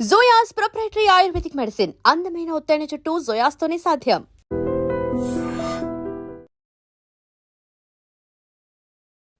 జోయాస్ proprietary ayurvedic medicine అందమైన ఒత్తైన చుట్టూ జోయాస్తోనే సాధ్యం.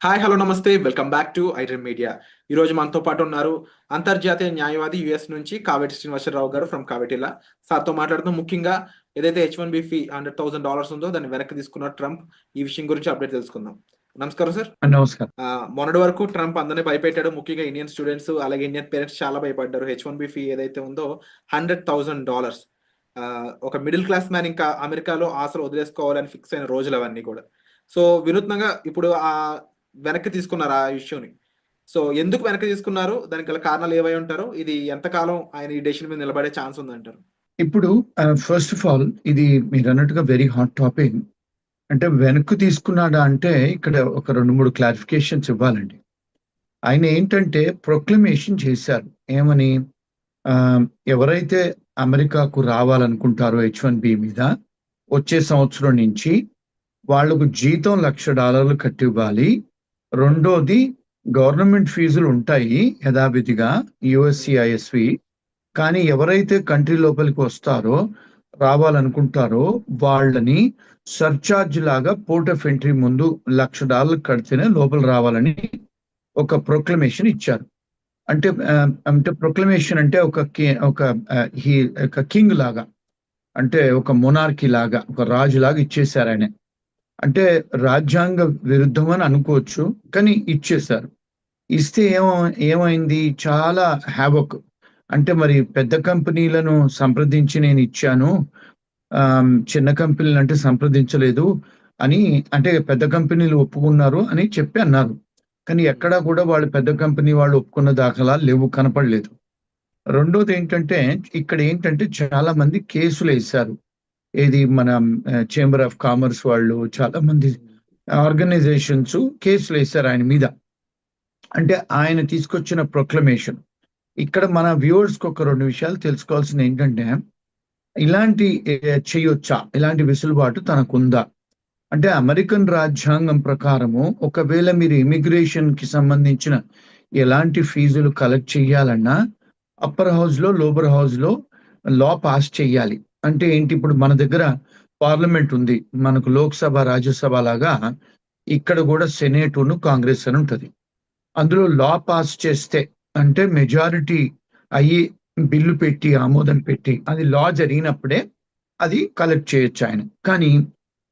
Hi hello namaste. Welcome back to iDream media ఈ రోజు మనతో పాటు ఉన్నారు అంతర్జాతీయ న్యాయవాది యుఎస్ నుంచి కావేటి శ్రీనివాసరావు గారు ఫ్రమ్ కావేటిలా. సార్తో మాట్లాడుతూ ముఖ్యంగా ఏదైతే H one B fee hundred thousand dollars ఉందో దాన్ని వెనక్కి తీసుకున్న ట్రంప్ ఈ విషయం గురించి అప్డేట్ తెలుసుకుందాం. నమస్కారం సార్. నమస్కారం. మొన్నటి వరకు ట్రంప్ అందరినీ భయపెట్టాడు. ముఖ్యంగా ఇండియన్ స్టూడెంట్స్ అలాగే ఇండియన్ పేరెంట్స్ చాలా భయపడ్డారు. హెచ్ వన్ బి ఫీ ఏదైతే ఉందో హండ్రెడ్ థౌసండ్ డాలర్స్. ఒక మిడిల్ క్లాస్ మ్యాన్ ఇంకా అమెరికాలో ఆశలు వదిలేసుకోవాలని ఫిక్స్ అయిన రోజులు అవన్నీ కూడా. సో వినూత్నంగా ఇప్పుడు ఆ వెనక్కి తీసుకున్నారు ఆ ఇష్యూని. సో ఎందుకు వెనక్కి తీసుకున్నారు? దానికి గల కారణాలు ఏవై ఉంటారు ఇది ఎంతకాలం ఆయన ఈ డెసిషన్ మీద నిలబడే ఛాన్స్ ఉందంటారు? ఇప్పుడు ఫస్ట్ ఆఫ్ ఆల్ ఇది మీరు అన్నట్టుగా వెరీ హాట్ టాపిక్ అంటే వెనక్కు తీసుకున్నాడా అంటే ఇక్కడ ఒక రెండు మూడు క్లారిఫికేషన్స్ ఇవ్వాలండి. ఆయన ఏంటంటే ప్రొక్లమేషన్ చేశారు. ఏమని? ఎవరైతే అమెరికాకు రావాలనుకుంటారో హెచ్ వన్ బి మీద వచ్చే సంవత్సరం నుంచి వాళ్ళకు జీతం లక్ష డాలర్లు కట్టి ఇవ్వాలి రెండోది గవర్నమెంట్ ఫీజులు ఉంటాయి యథావిధిగా యుఎస్సిఐఎస్వి కానీ ఎవరైతే కంట్రీ లోపలికి వస్తారో రావాలనుకుంటారో వాళ్ళని సర్చార్జ్ లాగా పోర్ట్ ఆఫ్ ఎంట్రీ ముందు లక్ష డాలర్లు కడితేనే లోపల రావాలని ఒక ప్రొక్లమేషన్ ఇచ్చారు. అంటే అంటే ప్రొక్లమేషన్ అంటే ఒక ఒక హీ ఒక కింగ్ లాగా అంటే ఒక మొనార్కి లాగా ఒక రాజు లాగా ఇచ్చేశారు ఆయన. అంటే రాజ్యాంగ విరుద్ధం అని అనుకోవచ్చు కానీ ఇచ్చేశారు. ఇస్తే ఏమో ఏమైంది? చాలా హ్యావక్ అంటే మరి పెద్ద కంపెనీలను సంప్రదించి నేను ఇచ్చాను చిన్న కంపెనీలు అంటే సంప్రదించలేదు అని అంటే పెద్ద కంపెనీలు ఒప్పుకున్నారు అని చెప్పి అన్నారు. కానీ ఎక్కడా కూడా వాళ్ళు పెద్ద కంపెనీ వాళ్ళు ఒప్పుకున్న దాఖలా లేవు కనపడలేదు. రెండోది ఏంటంటే ఇక్కడ ఏంటంటే చాలా మంది కేసులు వేశారు. ఏది మన చేంబర్ ఆఫ్ కామర్స్ వాళ్ళు చాలా మంది ఆర్గనైజేషన్స్ కేసులు వేశారు ఆయన మీద. అంటే ఆయన తీసుకొచ్చిన ప్రొక్లమేషన్. ఇక్కడ మన వ్యూవర్స్కి ఒక రెండు విషయాలు తెలుసుకోవాల్సింది ఏంటంటే ఇలాంటి చేయొచ్చా? ఇలాంటి వెసులుబాటు తనకుందా? అంటే అమెరికన్ రాజ్యాంగం ప్రకారము ఒకవేళ మీరు ఇమిగ్రేషన్కి సంబంధించిన ఎలాంటి ఫీజులు కలెక్ట్ చేయాలన్నా అప్పర్ హౌస్లో లోవర్ హౌస్లో లా పాస్ చేయాలి అంటే ఏంటి? ఇప్పుడు మన దగ్గర పార్లమెంట్ ఉంది. మనకు లోక్సభ రాజ్యసభ లాగా ఇక్కడ కూడా సెనేట్ కాంగ్రెస్ అని ఉంటుంది. అందులో లా పాస్ చేస్తే అంటే మెజారిటీ అయ్యి బిల్లు పెట్టి ఆమోదం పెట్టి అది లా జరిగినప్పుడే అది కలెక్ట్ చేయొచ్చు ఆయన. కానీ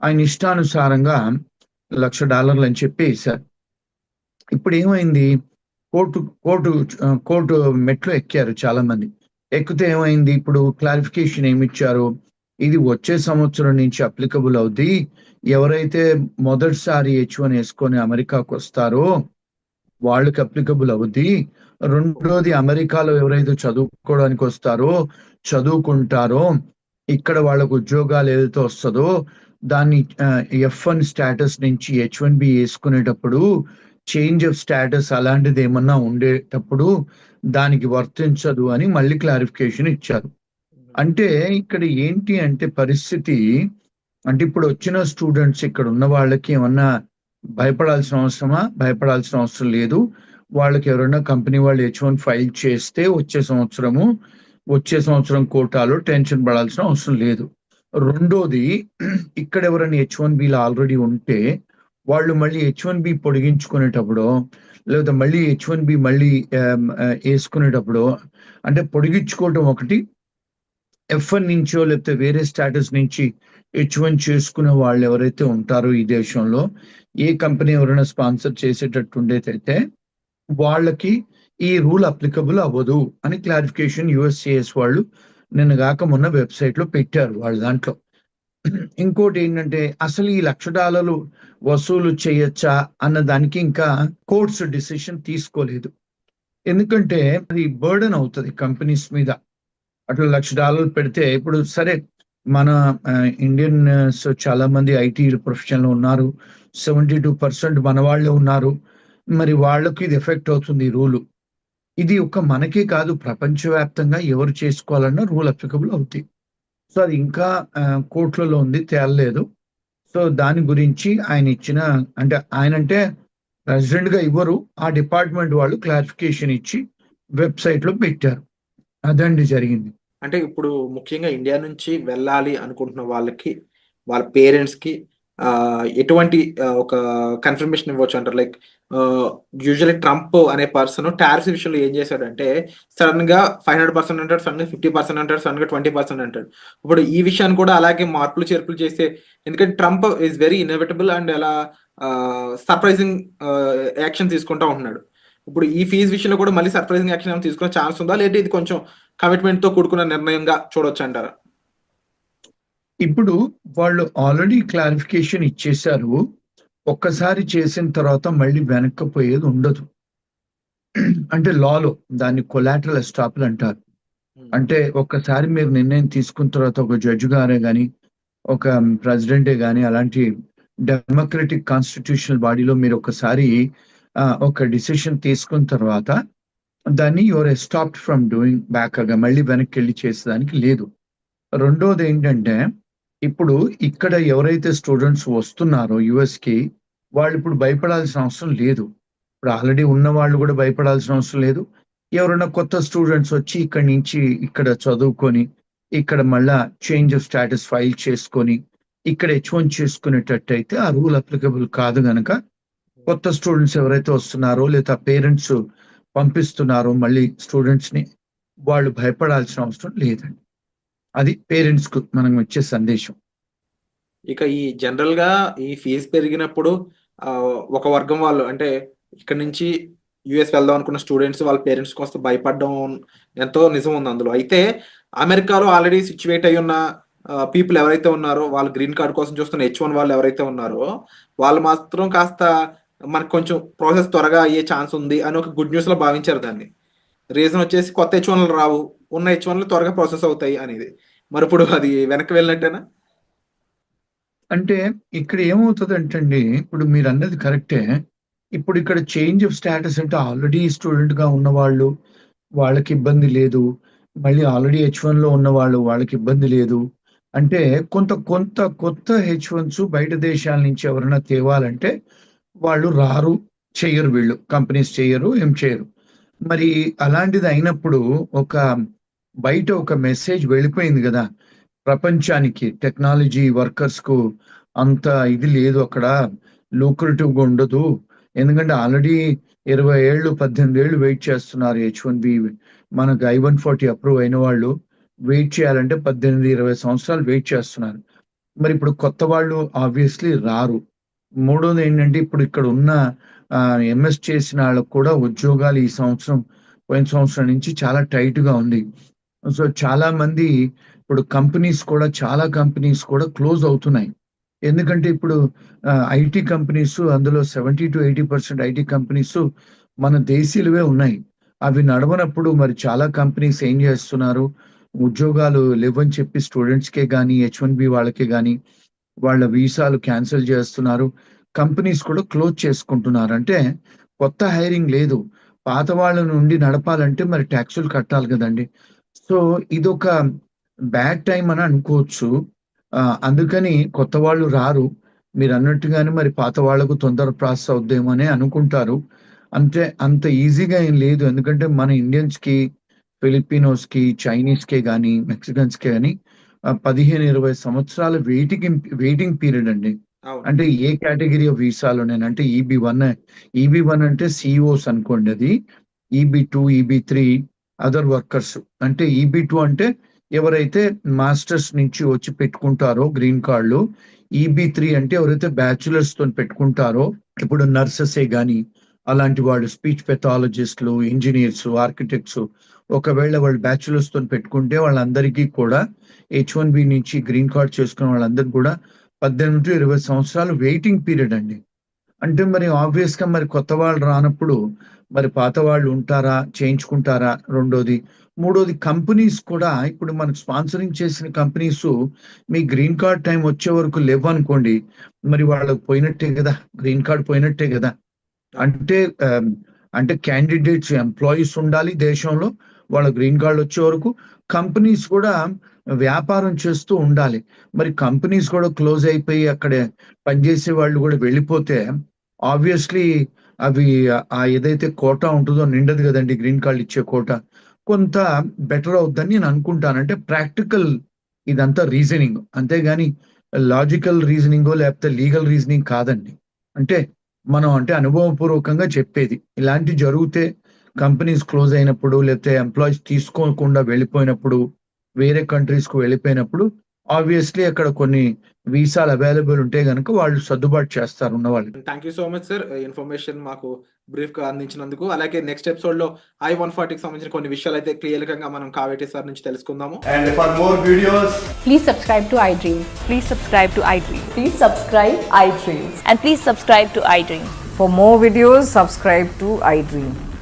ఆయన ఇష్టానుసారంగా లక్ష డాలర్లు అని చెప్పి వేశారు ఇప్పుడు ఏమైంది కోర్టు కోర్టు కోర్టు మెట్లు ఎక్కారు చాలా మంది ఎక్కితే ఏమైంది? ఇప్పుడు క్లారిఫికేషన్ ఏమిచ్చారు? ఇది వచ్చే సంవత్సరం నుంచి అప్లికబుల్ అవుద్ది. ఎవరైతే మొదటిసారి హెచ్ వన్ వేసుకొని అమెరికాకు వస్తారో వాళ్ళకి అప్లికబుల్ అవుద్ది రెండోది అమెరికాలో ఎవరైతే చదువుకోవడానికి వస్తారో చదువుకుంటారో ఇక్కడ వాళ్ళకు ఉద్యోగాలు ఏదైతే వస్తుందో దాన్ని ఎఫ్ వన్ స్టేటస్ నుంచి హెచ్ వన్ బి వేసుకునేటప్పుడు చేంజ్ ఆఫ్ స్టేటస్ అలాంటిది ఏమన్నా ఉండేటప్పుడు దానికి వర్తించదు అని మళ్ళీ క్లారిఫికేషన్ ఇచ్చారు. అంటే ఇక్కడ ఏంటి అంటే పరిస్థితి అంటే ఇప్పుడు వచ్చిన స్టూడెంట్స్ ఇక్కడ ఉన్న వాళ్ళకి ఏమన్నా భయపడాల్సిన అవసరమా? భయపడాల్సిన అవసరం లేదు. వాళ్ళకి ఎవరైనా కంపెనీ వాళ్ళు హెచ్ వన్ ఫైల్ చేస్తే వచ్చే సంవత్సరము వచ్చే సంవత్సరం కోటాలో టెన్షన్ పడాల్సిన అవసరం లేదు. రెండోది ఇక్కడ ఎవరైనా హెచ్ వన్ బిలు ఆల్రెడీ ఉంటే వాళ్ళు మళ్ళీ హెచ్ వన్ బి పొడిగించుకునేటప్పుడు లేదా మళ్ళీ హెచ్ వన్ బి మళ్ళీ వేసుకునేటప్పుడు అంటే పొడిగించుకోవటం ఒకటి ఎఫ్ వన్ నుంచో లేకపోతే వేరే స్టేటస్ నుంచి హెచ్ వన్ చేసుకునే వాళ్ళు ఎవరైతే ఉంటారో ఈ దేశంలో ఏ కంపెనీ ఎవరైనా స్పాన్సర్ చేసేటట్టు ఉండేదైతే వాళ్ళకి ఈ రూల్ అప్లికబుల్ అవ్వదు అని క్లారిఫికేషన్ యుఎస్సిఎస్ వాళ్ళు నిన్న కాక మొన్న వెబ్సైట్లో పెట్టారు వాళ్ళ దాంట్లో. ఇంకోటి ఏంటంటే అసలు ఈ లక్ష డాలర్లు వసూలు చేయొచ్చా అన్న దానికి ఇంకా కోర్ట్స్ డిసిషన్ తీసుకోలేదు. ఎందుకంటే అది బర్డన్ అవుతుంది కంపెనీస్ మీద. అట్లా లక్ష డాలర్లు పెడితే ఇప్పుడు సరే మన ఇండియన్ చాలా మంది ఐటీ ప్రొఫెషన్లో ఉన్నారు. సెవెంటీ టూ పర్సెంట్ మన వాళ్ళే ఉన్నారు. మరి వాళ్ళకి ఇది ఎఫెక్ట్ అవుతుంది ఈ రూలు. ఇది ఒక మనకే కాదు ప్రపంచవ్యాప్తంగా ఎవరు చేసుకోవాలన్నా రూల్ అప్లికబుల్ అవుతాయి. సో అది ఇంకా ఆ, కోర్టులలో ఉంది తేలలేదు. సో దాని గురించి ఆయన ఇచ్చిన అంటే ఆయన అంటే ప్రెసిడెంట్గా ఇవ్వరు. ఆ డిపార్ట్మెంట్ వాళ్ళు క్లారిఫికేషన్ ఇచ్చి వెబ్సైట్లో పెట్టారు. అదండి జరిగింది. అంటే ఇప్పుడు ముఖ్యంగా ఇండియా నుంచి వెళ్ళాలి అనుకుంటున్న వాళ్ళకి, వాళ్ళ పేరెంట్స్కి ఎటువంటి ఒక కన్ఫర్మేషన్ ఇవ్వచ్చు అంటారు? లైక్ ఆహ్, యూజువల్లీ ట్రంప్ అనే పర్సన్ టారిఫ్ విషయంలో ఏం చేశాడంటే, సడన్గా ఫైవ్ హండ్రెడ్ పర్సెంట్ అంటాడు. సడెన్‌గా 50% అంటాడు. సడెన్‌గా 20% అంటాడు. ఇప్పుడు ఈ విషయాన్ని కూడా అలాగే మార్పులు, చేర్పులు చేస్తే ఎందుకంటే Trump is very innovatable and అలా సర్ప్రైజింగ్ యాక్షన్ తీసుకుంటా ఉంటున్నాడు. ఇప్పుడు ఈ ఫీజ్ విషయంలో కూడా మళ్ళీ సర్ప్రైజింగ్ యాక్షన్ ఏమైనా తీసుకునే ఛాన్స్ ఉందా? లేదంటే ఇది కొంచెం కమిట్మెంట్‌తో కూడుకున్న నిర్ణయంగా చూడొచ్చంటారా? ఇప్పుడు వాళ్ళు ఆల్రెడీ క్లారిఫికేషన్ ఇచ్చేశారు. ఒక్కసారి చేసిన తర్వాత మళ్ళీ వెనక్కి పోయేది ఉండదు. అంటే లాలో దాన్ని కొలాటరల్ ఎస్టాపుల్ అంటారు. అంటే ఒక్కసారి మీరు నిర్ణయం తీసుకున్న తర్వాత ఒక జడ్జ్ గారే గాని, ఒక ప్రెసిడెంటే గాని అలాంటి డెమోక్రటిక్ కాన్స్టిట్యూషనల్ బాడీలో మీరు ఒకసారి ఒక డిసిషన్ తీసుకున్న తర్వాత దాన్ని your stopped from doing back again మళ్ళీ వెనక్కెళ్ళి చేసేదానికి లేదు. రెండోది ఏంటంటే ఇప్పుడు ఇక్కడ ఎవరైతే స్టూడెంట్స్ వస్తున్నారో యుఎస్కి వాళ్ళు ఇప్పుడు భయపడాల్సిన అవసరం లేదు. ఇప్పుడు ఆల్రెడీ ఉన్న వాళ్ళు కూడా భయపడాల్సిన అవసరం లేదు. ఎవరైనా కొత్త స్టూడెంట్స్ వచ్చి ఇక్కడి నుంచి ఇక్కడ చదువుకొని, ఇక్కడ మళ్ళా చేంజ్ ఆఫ్ స్టేటస్ ఫైల్ చేసుకొని, ఇక్కడ హెచ్-1 చేసుకునేటట్టయితే ఆ రూల్ అప్లికబుల్ కాదు గనక, కొత్త స్టూడెంట్స్ ఎవరైతే వస్తున్నారో లేదా పేరెంట్స్ పంపిస్తున్నారో మళ్ళీ స్టూడెంట్స్‌ని వాళ్ళు భయపడాల్సిన అవసరం లేదండి. అది పేరెంట్స్‌కు మనం ఇచ్చే సందేశం. ఇక ఈ జనరల్‌గా ఈ ఫీజు పెరిగినప్పుడు ఒక వర్గం వాళ్ళు అంటే ఇక్కడి నుంచి యూఎస్ వెళ్దాం అనుకున్న స్టూడెంట్స్ వాళ్ళ పేరెంట్స్ కోసం భయపడడం ఎంతో నిజం ఉంది అందులో. అయితే అమెరికాలో ఆల్రెడీ సిచ్యువేట్ అయి ఉన్న పీపుల్ ఎవరైతే ఉన్నారో వాళ్ళు గ్రీన్ కార్డ్ కోసం చూస్తున్న హెచ్ వన్ వాళ్ళు ఎవరైతే ఉన్నారో వాళ్ళు మాత్రం కాస్త మనకు కొంచెం ప్రాసెస్ త్వరగా అయ్యే ఛాన్స్ ఉంది అని ఒక గుడ్ న్యూస్లో భావించారు దాన్ని. రీజన్ వచ్చేసి కొత్త హెచ్ వన్లు రావు. ఉన్న హెచ్ వన్లు త్వరగా ప్రాసెస్ అవుతాయి అనేది. మరిప్పుడు అది వెనక్కి వెళ్ళినట్టేనా? అంటే ఇక్కడ ఏమవుతుంది అండి, ఇప్పుడు మీరు అన్నది కరెక్టే. ఇప్పుడు ఇక్కడ చేంజ్ ఆఫ్ స్టేటస్ అంటే ఆల్రెడీ స్టూడెంట్‌గా ఉన్నవాళ్ళు, వాళ్ళకి ఇబ్బంది లేదు. మళ్ళీ ఆల్రెడీ హెచ్ వన్లో ఉన్న వాళ్ళు వాళ్ళకి ఇబ్బంది లేదు. అంటే కొంత కొంత కొత్త హెచ్ వన్స్ బయట దేశాల నుంచి ఎవరైనా తేవాలంటే వాళ్ళు రారు, చేయరు వీళ్ళు. కంపెనీస్ చేయరు ఏం చేయరు. మరి అలాంటిది అయినప్పుడు ఒక బయట ఒక మెసేజ్ వెళ్ళిపోయింది కదా ప్రపంచానికి టెక్నాలజీ వర్కర్స్‌కు అంత ఇది లేదు అక్కడ. లూక్రేటివ్‌గా ఉండదు. ఎందుకంటే ఆల్రెడీ 20 ఏళ్ళు, 18 ఏళ్ళు వెయిట్ చేస్తున్నారు హెచ్ వన్ బి మనకు ఐ-140 అప్రూవ్ అయిన వాళ్ళు వెయిట్ చేయాలంటే 18, 20 సంవత్సరాలు వెయిట్ చేస్తున్నారు. మరి ఇప్పుడు కొత్త వాళ్ళు ఆబ్వియస్‌లీ రారు. మూడోది ఏంటంటే ఇప్పుడు ఇక్కడ ఉన్న ఎంఎస్ చేసిన వాళ్ళకు కూడా ఉద్యోగాలు ఈ సంవత్సరం, పోయిన సంవత్సరం నుంచి చాలా టైట్‌గా ఉంది. సో చాలా మంది ఇప్పుడు కంపెనీస్ కూడా చాలా కంపెనీస్ కూడా క్లోజ్ అవుతున్నాయి. ఎందుకంటే ఇప్పుడు ఐటీ కంపెనీస్ అందులో 70-80% ఐటీ కంపెనీస్ మన దేశీయులవే ఉన్నాయి. అవి నడవనప్పుడు మరి చాలా కంపెనీస్ ఏం చేస్తున్నారు? ఉద్యోగాలు లేవని చెప్పి స్టూడెంట్స్‌కే కానీ హెచ్-1బి వాళ్ళకే కానీ వాళ్ళ వీసాలు క్యాన్సిల్ చేస్తున్నారు. కంపెనీస్ కూడా క్లోజ్ చేసుకుంటున్నారు. అంటే కొత్త హైరింగ్ లేదు. పాత వాళ్ళ నుండి నడపాలంటే మరి ట్యాక్సులు కట్టాలి కదండీ! సో ఇదొక బ్యాడ్ టైం అని అనుకోవచ్చు. అందుకని కొత్త వాళ్ళు రారు. మీరు అన్నట్టుగానే మరి పాత వాళ్ళకు తొందర ప్రాసెస్ అవుద్దేమో అని అనుకుంటారు. అంటే అంత ఈజీగా ఏం లేదు. ఎందుకంటే మన ఇండియన్స్‌కి, ఫిలిపినోస్‌కి, చైనీస్‌కే కానీ మెక్సికన్స్‌కే కానీ 15, 20 సంవత్సరాల వెయిటింగ్ వెయిటింగ్ పీరియడ్ అండి. అంటే ఏ కేటగరీ ఆఫ్ వీసాలోనైనా అంటే ఈబీ-1 ఈబీ-1 అంటే సీఈఓస్ అనుకోండి అది. ఈబీ-2, ఈబీ-3 అదర్ వర్కర్స్. అంటే ఈబీ-2 అంటే ఎవరైతే మాస్టర్స్ నుంచి వచ్చి పెట్టుకుంటారో గ్రీన్ కార్డ్‌లు. ఈబీ-3 అంటే ఎవరైతే బ్యాచిలర్స్‌తోని పెట్టుకుంటారో ఇప్పుడు నర్సెసే గాని, అలాంటి వాళ్ళు స్పీచ్ పెథాలజిస్ట్‌లు, ఇంజినీర్స్, ఆర్కిటెక్ట్స్ ఒకవేళ వాళ్ళు బ్యాచిలర్స్‌తోని పెట్టుకుంటే వాళ్ళందరికీ కూడా హెచ్ వన్ బి నుంచి గ్రీన్ కార్డ్ చేసుకున్న వాళ్ళందరికి కూడా 18-20 సంవత్సరాలు వెయిటింగ్ పీరియడ్ అండి. అంటే మరి ఆబ్వియస్గా మరి కొత్త వాళ్ళు రానప్పుడు మరి పాత వాళ్ళు ఉంటారా? చేయించుకుంటారా? రెండోది. మూడోది కంపెనీస్ కూడా ఇప్పుడు మనకు స్పాన్సరింగ్ చేసిన కంపెనీస్ మీ గ్రీన్ కార్డ్ టైం వచ్చే వరకు లేవు అనుకోండి మరి వాళ్ళకి పోయినట్టే కదా గ్రీన్ కార్డ్ పోయినట్టే కదా అంటే అంటే క్యాండిడేట్స్ ఎంప్లాయీస్ ఉండాలి దేశంలో. వాళ్ళ గ్రీన్ కార్డ్ వచ్చే వరకు. కంపెనీస్ కూడా వ్యాపారం చేస్తూ ఉండాలి. మరి కంపెనీస్ కూడా క్లోజ్ అయిపోయి అక్కడ పనిచేసే వాళ్ళు కూడా వెళ్ళిపోతే ఆబ్వియస్‌లీ అవి ఆ ఏదైతే కోటా ఉంటుందో నిండదు కదండి గ్రీన్ కార్డ్ ఇచ్చే కోట కొంత బెటర్ అవుద్దని నేను అనుకుంటాను అంటే ప్రాక్టికల్ ఇదంతా రీజనింగ్ అంతేగాని లాజికల్ రీజనింగో లేకపోతే లీగల్ రీజనింగ్ కాదండి అంటే మనం అంటే అనుభవపూర్వకంగా చెప్పేది ఇలాంటి జరిగితే కంపెనీస్ క్లోజ్ అయినప్పుడు లేకపోతే ఎంప్లాయీస్ తీసుకోకుండా వెళ్ళిపోయినప్పుడు వేరే కంట్రీస్కు వెళ్ళిపోయినప్పుడు ఆబ్వియస్లీ అక్కడ కొన్ని వీసాలు అవైలబుల్ ఉంటే గనుక వాళ్ళు సర్దుబాటు చేస్తారు ఉన్న వాళ్ళు thank you so much sir information మాకు బ్రీఫ్గా అందించినందుకు అలాగే నెక్స్ట్ ఎపిసోడ్లో ఐ వన్ ఫార్టీకి సంబంధించిన కొన్ని విషయాలు అయితే క్లియర్గా మనం కావేటి సార్ నుంచి తెలుసుకుందాము And for more videos, Please subscribe to iDream. Please subscribe to iDream. Please subscribe iDream. And please subscribe to iDream. For more videos, subscribe to iDream. please like, share, and